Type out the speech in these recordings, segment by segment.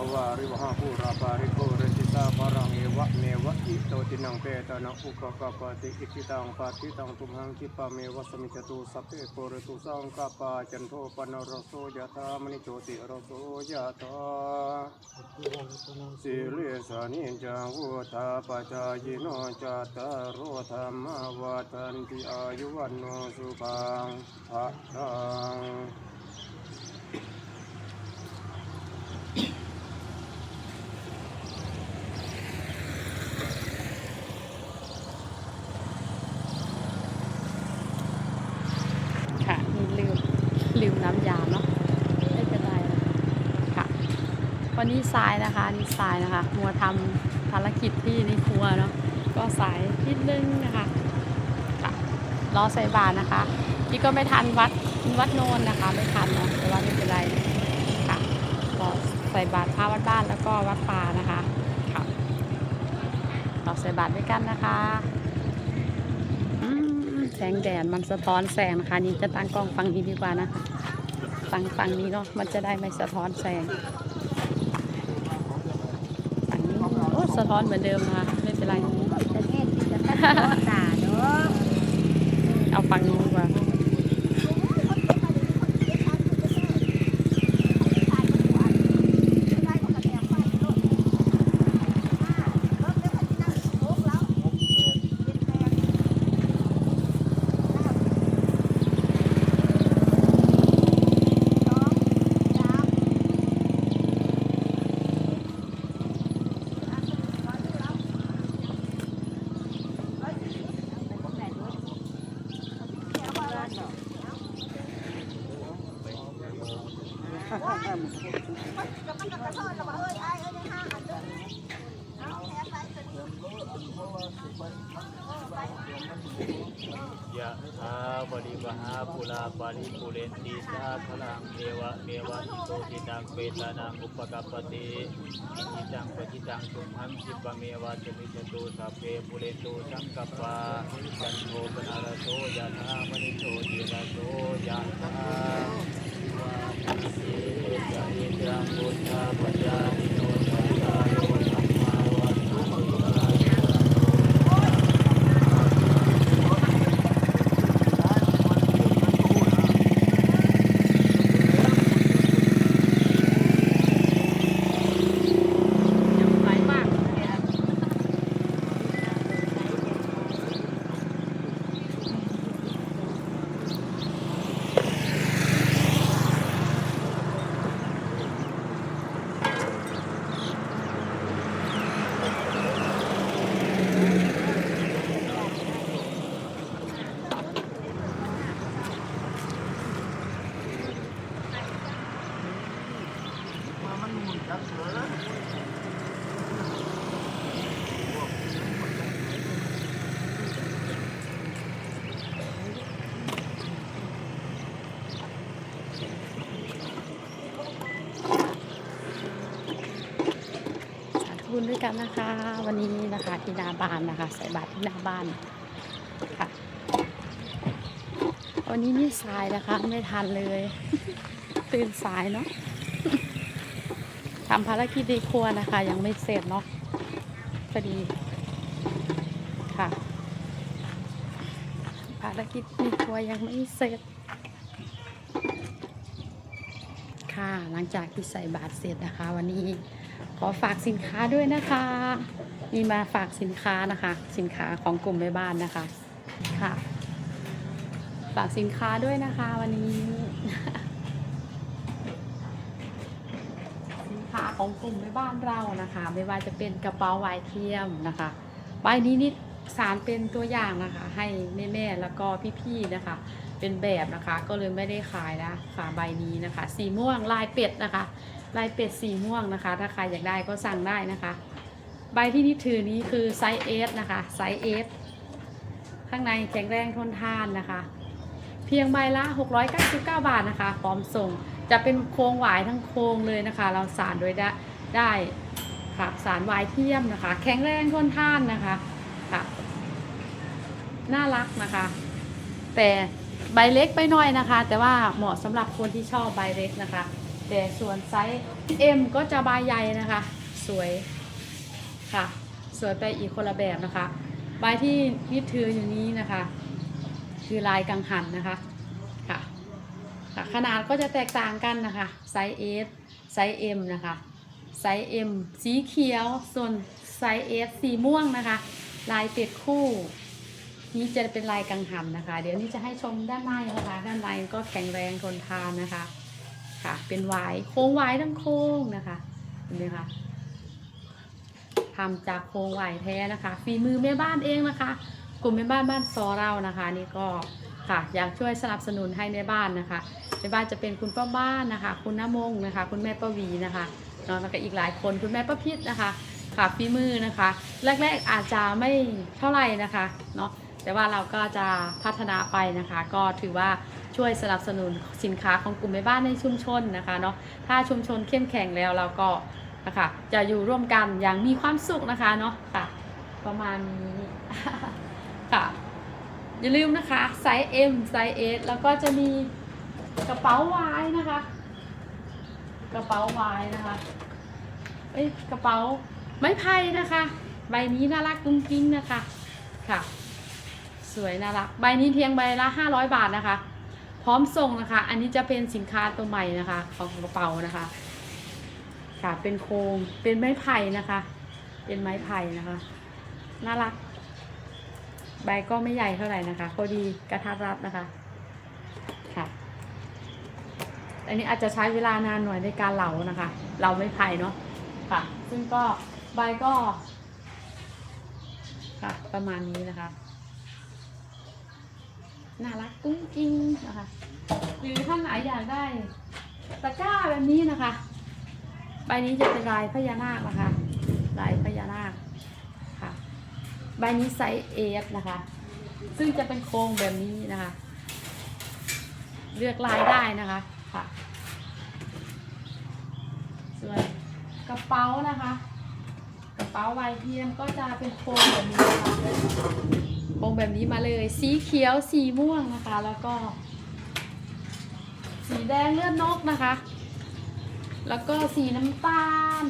าวาริวหาภูราปาริโกเรติตาปารังเอวะเมวะอิโตตินังเปตานังอุกกาปติอิจิตังปาติตังตุมหังคิปะเมวะสมิจตุสัพเพโกเรตุสังกาปาจันโทปนรโสยะธามณิโจติรโสยะธาสิริสานิจังวุธาปจายโนจัตตารุรธรรมวาทันติอายุวันโนสุขังภะทัง วันนี้สายนะคะนี่สายนะคะมัวทำภารกิจที่ในครัวเนาะก็สายนิดนึงนะคะค่ะรอใส่บาตรนะคะพี่ก็ไม่ทันวัดวัดโนนนะคะ ไม่ทันเนาะแต่ว่าไม่เป็นไรค่ะรอใส่บาตรพระวัดบ้านแล้วก็วัดป่านะคะค่ะรอใส่บาตรด้วยกันนะคะแสงแดดมันสะท้อนแสงนะคะนี่จะตั้งกล้องฟังนี้ดีกว่านะคะฟังฟังนี้เนาะมันจะได้ไม่สะท้อนแสง ฝั่งนี้โอ้สะท้อนเหมือนเดิมนะคะไม่เป็นไร จะเทศจะพัฒนาตาเนาะ เอาฝั่งนี้ดีกว่า ยะถาบริวหาปุราปาริปุเรนติสาพลังเทวะเมวะอิโตทินังเปตานังอุปกัปปติอิจังปจิตังตุมังคิปะเมวะจมิจตุสัพเพปุเรตุสังกัปปะจันโทปนารโสยะถามณิโชติระโสยะถาวา Yeah. สาธุด้วยกันนะคะ วันนี้นะคะที่หนาบ้านนะคะ ใส่บาตรที่หน้าบ้านค่ะวันนี้นี่สายนะคะ ไม่ทันเลย ตื่นสายเนาะทำภารกิจในครัวนะคะ ยังไม่เสร็จเนาะพอดีค่ะ ภารกิจในครัวยังไม่เสร็จค่ะหลังจากที่ใส่บาตรเสร็จนะคะ วันนี้ ขอฝากสินค้าด้วยนะคะ มีมาฝากสินค้านะคะ สินค้าของกลุ่มแม่บ้านนะคะค่ะ ฝากสินค้าด้วยนะคะวันนี้ สินค้าของกลุ่มแม่บ้านเรานะคะ ไม่ว่าจะเป็นกระเป๋าไวเทียมนะคะใบนี้นี่สารเป็นตัวอย่างนะคะ ให้แม่ๆแล้วก็พี่ๆนะคะ เป็นแบบนะคะ ก็เลยไม่ได้ขายนะค่ะใบนี้นะคะ สีม่วงลายเป็ดนะคะ ลายเป็ดสีม่วงนะคะ ถ้าใครอยากได้ก็สั่งได้นะคะ ใบที่นิดถือนี้คือไซส์เอสนะคะไซส์เอสข้างในแข็งแรงทนทานนะคะ เพียงใบละ 699 บาทนะคะพร้อมส่งจะเป็นโครงหวายทั้งโครงเลยนะคะ เราสารโดยได้ได้ค่ะสารหวายเทียมนะคะ แข็งแรงทนทานนะคะค่ะน่ารักนะคะ แต่ใบเล็กไปหน่อยนะคะ แต่ว่าเหมาะสำหรับคนที่ชอบใบเล็กนะคะ แต่ส่วนไซส์ M ก็จะใบใหญ่นะคะ สวยค่ะ สวยไปอีกคนละแบบนะคะ ใบที่นิดถืออยู่นี้นะคะ คือลายกังหันนะคะค่ะค่ะ ขนาดก็จะแตกต่างกันนะคะ ไซส์ S ไซส์ M นะคะ ไซส์ M สีเขียว ส่วนไซส์ S สีม่วงนะคะ ลายเป็ดคู่นี่จะเป็นลายกังหันนะคะ เดี๋ยวนี้จะให้ชมด้านในนะคะ ด้านในก็แข็งแรงทนทานนะคะ ค่ะ เป็นวายโค้งวายทั้งโค้งนะคะเห็นไหมคะทำจากโครงวายแท้นะคะฝีมือแม่บ้านเองนะคะ กลุ่มแม่บ้านบ้านซอเรานะคะนี่ก็ค่ะอยากช่วยสนับสนุนให้แม่บ้านนะคะแม่บ้านจะเป็นคุณป้าบ้านนะคะ คุณน้ามงนะคะ คุณแม่ป้าวีนะคะเนาะแล้วก็อีกหลายคนคุณแม่ป้าพิษนะคะค่ะฝีมือนะคะ แรก ๆอาจจะไม่เท่าไหร่นะคะเนาะแต่ว่าเราก็จะพัฒนาไปนะคะ ก็ถือว่า ช่วยสนับสนุนสินค้าของกลุ่มแม่บ้านในชุมชนนะคะเนาะถ้าชุมชนเข้มแข็งแล้วเราก็นะคะจะอยู่ร่วมกันอย่างมีความสุขนะคะเนาะค่ะ ประมาณนี้ค่ะอย่าลืมนะคะไซส์ M ไซส์ S แล้วก็จะมีกระเป๋าวายนะคะ กระเป๋าวายนะคะเอ้ยกระเป๋าไม้ไผ่นะคะ ใบนี้น่ารักกุ้งกิ้งนะคะค่ะ สวยน่ารักใบนี้เพียงใบละ 500 บาทนะคะ พร้อมส่งนะคะ อันนี้จะเป็นสินค้าตัวใหม่นะคะ ของกระเป๋านะคะ ค่ะ เป็นโครงเป็นไม้ไผ่นะคะ เป็นไม้ไผ่นะคะ น่ารัก ใบก็ไม่ใหญ่เท่าไหร่นะคะ พอดีกระทัดรัดนะคะ ค่ะ อันนี้อาจจะใช้เวลานานหน่อยในการเหลานะคะ เราไม่ไผ่เนาะ ค่ะ ซึ่งก็ใบก็ ค่ะ ประมาณนี้นะคะ น่ารักกุ้งกิ้งนะคะหรือท่านไหนอยากได้ตะกร้าแบบนี้นะคะใบนี้จะเป็นลายพญานาคนะคะลายพญานาคค่ะใบนี้ไซส์เอฟนะคะ ซึ่งจะเป็นโครงแบบนี้นะคะ เลือกลายได้นะคะค่ะส่วนกระเป๋านะคะ กระเป๋าใบเทียมก็จะเป็นโครงแบบนี้นะคะ โครงแบบนี้มาเลย สีเขียวสีม่วงนะคะ แล้วก็ สีแดงเลือดนกนะคะ แล้วก็สีน้ำตาล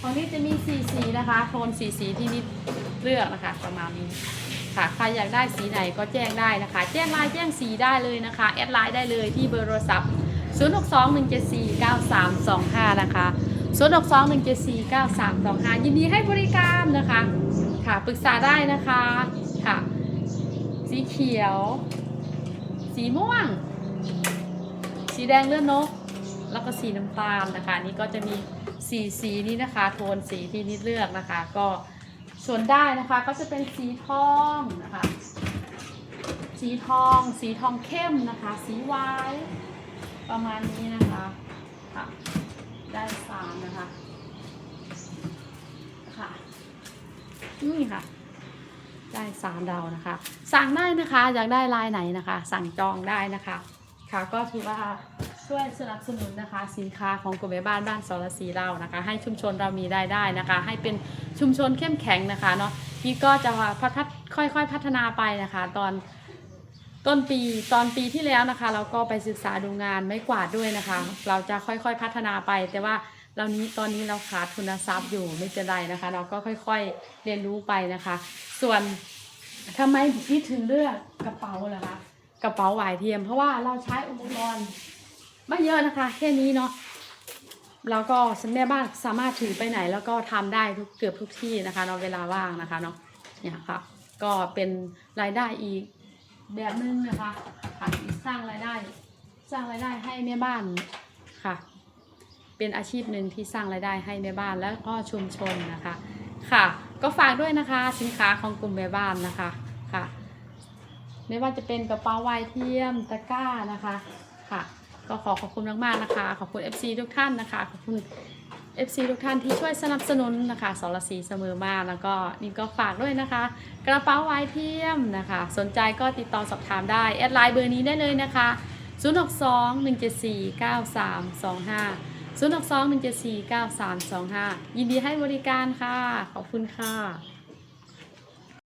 ของนี้จะมีสีสีนะคะโทนสีสีที่นิดเลือกนะคะประมาณนี้ค่ะใครอยากได้สีไหนก็แจ้งได้นะคะ แจ้งไลน์แจ้งสีได้เลยนะคะแอดไลน์ได้เลยที่เบอร์โทรศัพท์ 0621749325 นะคะ 0621749325 ยินดีให้บริการนะคะ ค่ะปรึกษาได้นะคะค่ะ สีเขียว สีม่วง สีแดงเลือดนก แล้วก็สีน้ำตาลนะคะนี่ก็จะมีสีสีนี้นะคะ โทนสีที่นิดเลือกนะคะ ก็ส่วนได้นะคะก็จะเป็นสีทองนะคะ สีทอง สีทองเข้มนะคะ สีวายประมาณนี้นะคะค่ะได้สามนะคะค่ะ นี่ค่ะ ได้สามดาวนะคะ สั่งได้นะคะอยากได้ลายไหนนะคะ สั่งจองได้นะคะ ค่ะก็ถือว่าช่วยสนับสนุนนะคะ สินค้าของกลุ่มแม่บ้านบ้านสรสีเรานะคะ ให้ชุมชนเรามีรายได้นะคะ ให้เป็นชุมชนเข้มแข็งนะคะเนาะนี่ก็จะพัฒค่อยๆพัฒนาไปนะคะ ตอนต้นปีตอนปีที่แล้วนะคะ เราก็ไปศึกษาดูงานไม่กวาดด้วยนะคะ เราจะค่อยๆพัฒนาไปแต่ว่า เรานี้ตอนนี้เราขาดทุนทรัพย์อยู่ไม่เป็นไรนะคะ เราก็ค่อยๆเรียนรู้ไปนะคะ ส่วนทำไมพี่ถึงเลือกกระเป๋าล่ะคะกระเป๋าหวายเทียม เพราะว่าเราใช้อุปกรณ์ไม่เยอะนะคะแค่นี้เนาะแล้วก็แม่บ้านสามารถถือไปไหน แล้วก็ทำได้ทุกเกือบทุกที่นะคะเนาะเวลาว่างนะคะเนาะเนี่ยค่ะ ก็เป็นรายได้อีกแบบนึงนะคะค่ะสร้างรายได้ สร้างรายได้ให้แม่บ้านค่ะ เป็นอาชีพหนึ่งที่สร้างรายได้ให้แม่บ้านแล้วก็ชุมชนนะคะ ค่ะ ก็ฝากด้วยนะคะสินค้าของกลุ่มแม่บ้านนะคะค่ะ ไม่ว่าจะเป็นกระเป๋าวายเทียมตะกร้านะคะค่ะ ก็ขอขอบคุณมากๆนะคะ ขอบคุณ FC ทุกท่านนะคะขอบคุณ FC ทุกท่านที่ช่วยสนับสนุนนะคะสรสีเสมอมาแล้วก็นี่ก็ฝากด้วยนะคะ กระเป๋าวายเทียมนะคะ สนใจก็ติดต่อสอบถามได้แอดไลน์เบอร์นี้ได้เลยนะคะ 062 174 9325 062 174 9325 ยินดีให้บริการค่ะ ขอบคุณค่ะ